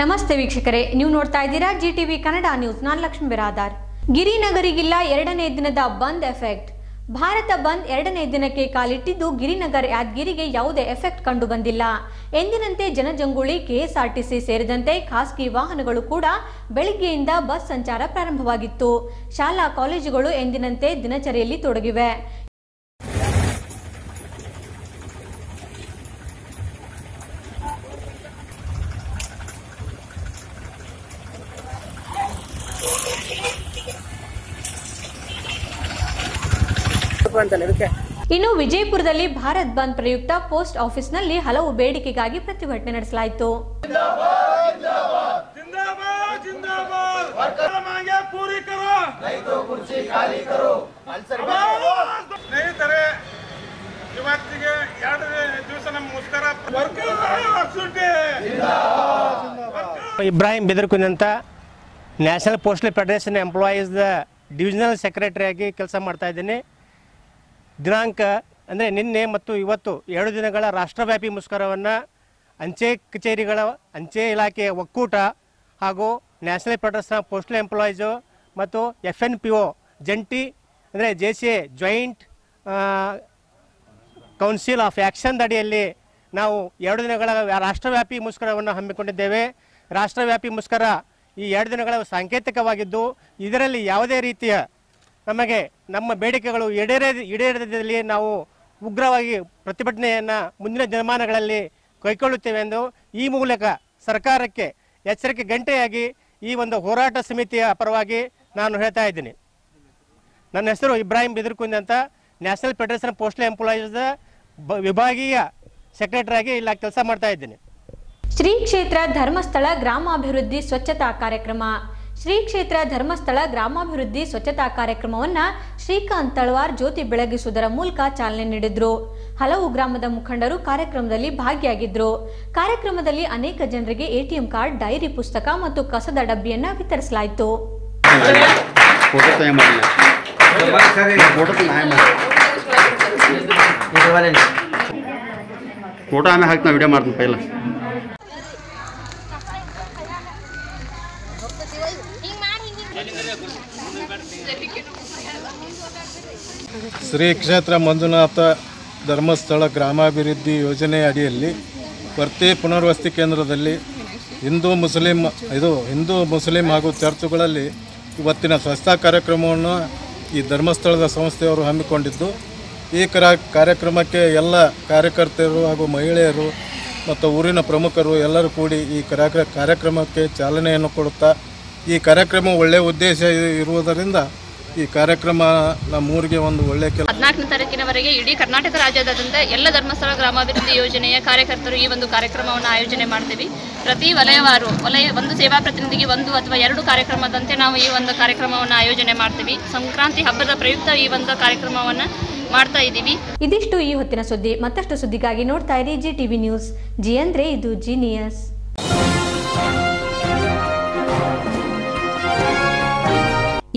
ನಮಸ್ತೆ ವೀಕ್ಷಕರೇ, ನೀವು ನೋಡ್ತಾ ಇದ್ದೀರಾ ಜಿ ಟಿವಿ ಕನ್ನಡ ನ್ಯೂಸ್. ನಾನು ಲಕ್ಷ್ಮಿ ಬಿರಾದಾರ್. ಗಿರಿನಗರಿಗಿಲ್ಲ ಎರಡನೇ ದಿನದ ಬಂದ್ ಎಫೆಕ್ಟ್. ಭಾರತ ಬಂದ್ ಎರಡನೇ ದಿನಕ್ಕೆ ಕಾಲಿಟ್ಟಿದ್ದು ಗಿರಿನಗರ್ ಯಾದಗಿರಿಗೆ ಯಾವುದೇ ಎಫೆಕ್ಟ್ ಕಂಡು ಬಂದಿಲ್ಲ ಎಂದಿನಂತೆ ಜನಜಂಗುಳಿ, ಕೆಎಸ್ಆರ್ಟಿಸಿ ಸೇರಿದಂತೆ ಖಾಸಗಿ ವಾಹನಗಳು ಕೂಡ ಬೆಳಿಗ್ಗೆಯಿಂದ ಬಸ್ ಸಂಚಾರ ಪ್ರಾರಂಭವಾಗಿತ್ತು. ಶಾಲಾ ಕಾಲೇಜುಗಳು ಎಂದಿನಂತೆ ದಿನಚರಿಯಲ್ಲಿ ತೊಡಗಿವೆ. ಅಂತಲ್ಲ ಇನ್ನು ವಿಜಯಪುರದಲ್ಲಿ ಭಾರತ್ ಬಂದ್ ಪ್ರಯುಕ್ತ ಪೋಸ್ಟ್ ಆಫೀಸ್ನಲ್ಲಿ ಹಲವು ಬೇಡಿಕೆಗಾಗಿ ಪ್ರತಿಭಟನೆ ನಡೆಸಲಾಯಿತು. ಸ್ನೇಹಿತರೆ ಇವತ್ತಿಗೆ ಎರಡನೇ Ibrahim national postal federation employees the divisional secretary ಆಗಿ ಕೆಲಸ ಮಾಡ್ತಾ ಇದ್ದೀನಿ. ದಿನಾಂಕ ಅಂದರೆ ನಿನ್ನೆ ಮತ್ತು ಇವತ್ತು ಎರಡು ದಿನಗಳ ರಾಷ್ಟ್ರವ್ಯಾಪಿ ಮುಷ್ಕರವನ್ನು ಅಂಚೆ ಕಚೇರಿಗಳ, ಅಂಚೆ ಇಲಾಖೆಯ ಒಕ್ಕೂಟ ಹಾಗೂ ನ್ಯಾಷನಲ್ ಫೆಡರೇಷನ್ ಪೋಸ್ಟಲ್ ಎಂಪ್ಲಾಯೀಸು ಮತ್ತು ಎಫ್ ಎನ್ ಪಿ ಒ ಜಂಟಿ ಅಂದರೆ J C A joint council of action ಅಡಿಯಲ್ಲಿ ನಾವು ಎರಡು ದಿನಗಳ ರಾಷ್ಟ್ರವ್ಯಾಪಿ ಮುಷ್ಕರವನ್ನು ಹಮ್ಮಿಕೊಂಡಿದ್ದೇವೆ. ರಾಷ್ಟ್ರವ್ಯಾಪಿ ಮುಷ್ಕರ ಈ ಎರಡು ದಿನಗಳ ಸಾಂಕೇತಿಕವಾಗಿದ್ದು ಇದರಲ್ಲಿ ಯಾವುದೇ ರೀತಿಯ ನಮಗೆ ನಮ್ಮ ಬೇಡಿಕೆಗಳು ಈಡೇರೇ ಈಡೇರದಲ್ಲಿ ನಾವು ಉಗ್ರವಾಗಿ ಪ್ರತಿಭಟನೆಯನ್ನು ಮುಂದಿನ ದಿನಮಾನಗಳಲ್ಲಿ ಕೈಗೊಳ್ಳುತ್ತೇವೆ ಎಂದು ಈ ಮೂಲಕ ಸರ್ಕಾರಕ್ಕೆ ಎಚ್ಚರಿಕೆ ಗಂಟೆಯಾಗಿ ಈ ಒಂದು ಹೋರಾಟ ಸಮಿತಿಯ ಪರವಾಗಿ ನಾನು ಹೇಳ್ತಾ ಇದ್ದೀನಿ. ನನ್ನ ಹೆಸರು ಇಬ್ರಾಹಿಂ ಬಿದಿರ್ಕುಂದ್ ಅಂತ ನ್ಯಾಷನಲ್ ಫೆಡರೇಷನ್ ಪೋಸ್ಟಲ್ ಎಂಪ್ಲಾಯೀಸ್ ವಿಭಾಗೀಯ ಸೆಕ್ರೆಟರಿಯಾಗಿ ಇಲ್ಲಿ ಕೆಲಸ ಮಾಡ್ತಾ ಇದ್ದೀನಿ. ಶ್ರೀ ಕ್ಷೇತ್ರ ಧರ್ಮಸ್ಥಳ ಗ್ರಾಮಾಭಿವೃದ್ಧಿ ಸ್ವಚ್ಛತಾ ಕಾರ್ಯಕ್ರಮ. ಶ್ರೀ ಕ್ಷೇತ್ರ ಧರ್ಮಸ್ಥಳ ಗ್ರಾಮಾಭಿವೃದ್ಧಿ ಸ್ವಚ್ಛತಾ ಕಾರ್ಯಕ್ರಮವನ್ನ ಶ್ರೀಕಾಂತ್ ತಳವಾರ್ ಜ್ಯೋತಿ ಬೆಳಗಿಸುವುದರ ಮೂಲಕ ಚಾಲನೆ ನೀಡಿದ್ರು. ಹಲವು ಗ್ರಾಮದ ಮುಖಂಡರು ಕಾರ್ಯಕ್ರಮದಲ್ಲಿ ಭಾಗಿಯಾಗಿದ್ರು. ಕಾರ್ಯಕ್ರಮದಲ್ಲಿ ಅನೇಕ ಜನರಿಗೆ ಎಟಿಎಂ ಕಾರ್ಡ್ ಡೈರಿ ಪುಸ್ತಕ ಮತ್ತು ಕಸದ ಡಬ್ಬಿಯನ್ನ ವಿತರಿಸಲಾಯಿತು. ಫೋಟೋ ಆಮೇಲೆ ಹಾಕಿ ನಾ ವಿಡಿಯೋ ಮಾಡ್ತೀನಿ ಪೈಲ. ಶ್ರೀ ಕ್ಷೇತ್ರ ಮಂಜುನಾಥ ಧರ್ಮಸ್ಥಳ ಗ್ರಾಮಾಭಿವೃದ್ಧಿ ಯೋಜನೆ ಅಡಿಯಲ್ಲಿ ಪ್ರತಿ ಪುನರ್ವಸತಿ ಕೇಂದ್ರದಲ್ಲಿ ಹಿಂದೂ ಮುಸ್ಲಿಂ, ಇದು ಹಿಂದೂ ಮುಸ್ಲಿಂ ಹಾಗೂ ಚರ್ಚುಗಳಲ್ಲಿ ಇವತ್ತಿನ ಸ್ವಚ್ಛತಾ ಕಾರ್ಯಕ್ರಮವನ್ನು ಈ ಧರ್ಮಸ್ಥಳದ ಸಂಸ್ಥೆಯವರು ಹಮ್ಮಿಕೊಂಡಿದ್ದು, ಈ ಕರ ಕಾರ್ಯಕ್ರಮಕ್ಕೆ ಎಲ್ಲ ಕಾರ್ಯಕರ್ತರು ಹಾಗೂ ಮಹಿಳೆಯರು ಮತ್ತು ಊರಿನ ಪ್ರಮುಖರು ಎಲ್ಲರೂ ಕೂಡಿ ಈ ಕಾರ್ಯಕ್ರ ಕಾರ್ಯಕ್ರಮಕ್ಕೆ ಚಾಲನೆಯನ್ನು ಕೊಡುತ್ತಾ ಈ ಕಾರ್ಯಕ್ರಮ ಒಳ್ಳೆ ಉದ್ದೇಶ ಇರುವುದರಿಂದ ಈ ಕಾರ್ಯಕ್ರಮ ನಮ್ಮೂರಿಗೆ ಒಂದು ಒಳ್ಳೆ ಕೆಲಸ ಹದಿನಾಲ್ಕನೇ ತಾರೀಕಿನವರೆಗೆ ಇಡೀ ಕರ್ನಾಟಕ ರಾಜ್ಯದಾದ್ಯಂತ ಎಲ್ಲ ಧರ್ಮಸ್ಥಳ ಗ್ರಾಮಾಭಿವೃದ್ಧಿ ಯೋಜನೆಯ ಕಾರ್ಯಕರ್ತರು ಈ ಒಂದು ಕಾರ್ಯಕ್ರಮವನ್ನು ಆಯೋಜನೆ ಮಾಡ್ತೀವಿ. ಪ್ರತಿ ವಲಯವಾರು ವಲಯ ಒಂದು ಸೇವಾ ಪ್ರತಿನಿಧಿಗೆ ಒಂದು ಅಥವಾ ಎರಡು ಕಾರ್ಯಕ್ರಮದಂತೆ ನಾವು ಈ ಒಂದು ಕಾರ್ಯಕ್ರಮವನ್ನು ಆಯೋಜನೆ ಮಾಡ್ತೀವಿ. ಸಂಕ್ರಾಂತಿ ಹಬ್ಬದ ಪ್ರಯುಕ್ತ ಈ ಒಂದು ಕಾರ್ಯಕ್ರಮವನ್ನು ಮಾಡ್ತಾ ಇದ್ದೀವಿ. ಇದಿಷ್ಟು ಈ ಹೊತ್ತಿನ ಸುದ್ದಿ. ಮತ್ತಷ್ಟು ಸುದ್ದಿಗಾಗಿ ನೋಡ್ತಾ ಇರಿ ಜಿ ಟಿವಿ ನ್ಯೂಸ್. ಜಿ ಅಂದ್ರೆ ಇದು ಜೀನಿಯಸ್